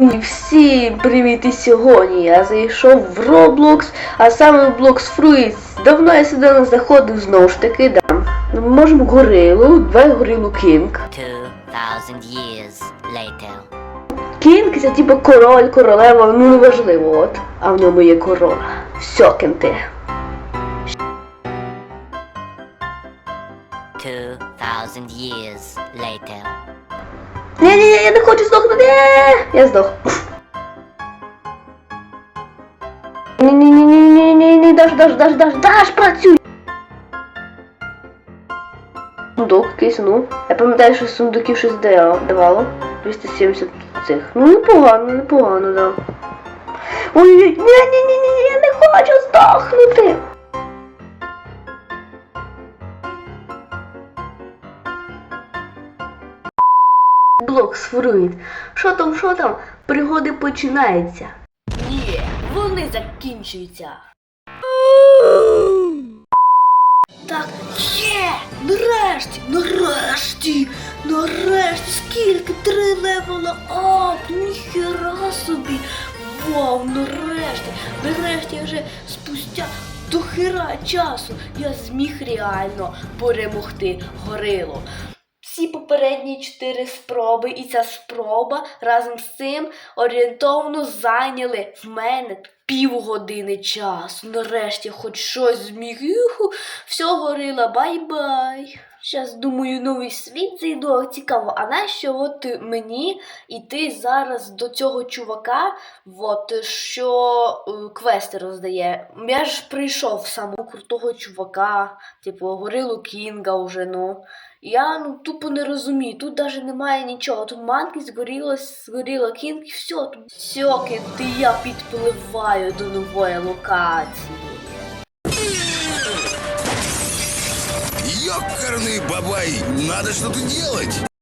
Всім привіт! І сьогодні я зайшов в Roblox, а саме в Blox Fruits. Давно я сюди не заходив знову ж таки, да. Ми можемо горилу, давай горилу Кінг. 2,000 years later. Кінг це типу король, королева, ну неважливо, от. А в ньому є корона. Все, кенти. 2,000 years later. Ні, я не хочу здохнути. Я здох. Ні, даш, даш, даш, даш, даш, працюй. Сундук якийсь, ну. Я пам'ятаю, що сундуків щось давало. 270 цих. Ну, непогано, непогано, да. Ой, ні, ні, ні, ні, я не хочу здохнути. Блок сфруїт. Що там, що там? Пригоди починаються. Ні, вони закінчуються. Так, є! Нарешті, нарешті, нарешті, скільки три левела ап, ніхера собі. Вау, нарешті, нарешті вже спустя до хера часу я зміг реально перемогти горилу. Попередні чотири спроби і ця спроба разом з цим орієнтовно зайняли в мене півгодини часу. Нарешті хоч щось зміг. Все горила, бай-бай. Щас думаю, новий світ зайду. Цікаво, а нащо от мені іти зараз до цього чувака, от, що е, квести роздає? Я ж прийшов самого крутого чувака, типу горилу Кінга вже, ну. Я ну тупо не розумію, тут навіть немає нічого. Тут манки згоріло, згоріло кінг і все. Тут сьоки, ти я підпливаю до нової локації. Ёкарный бабай, надо что-то делать!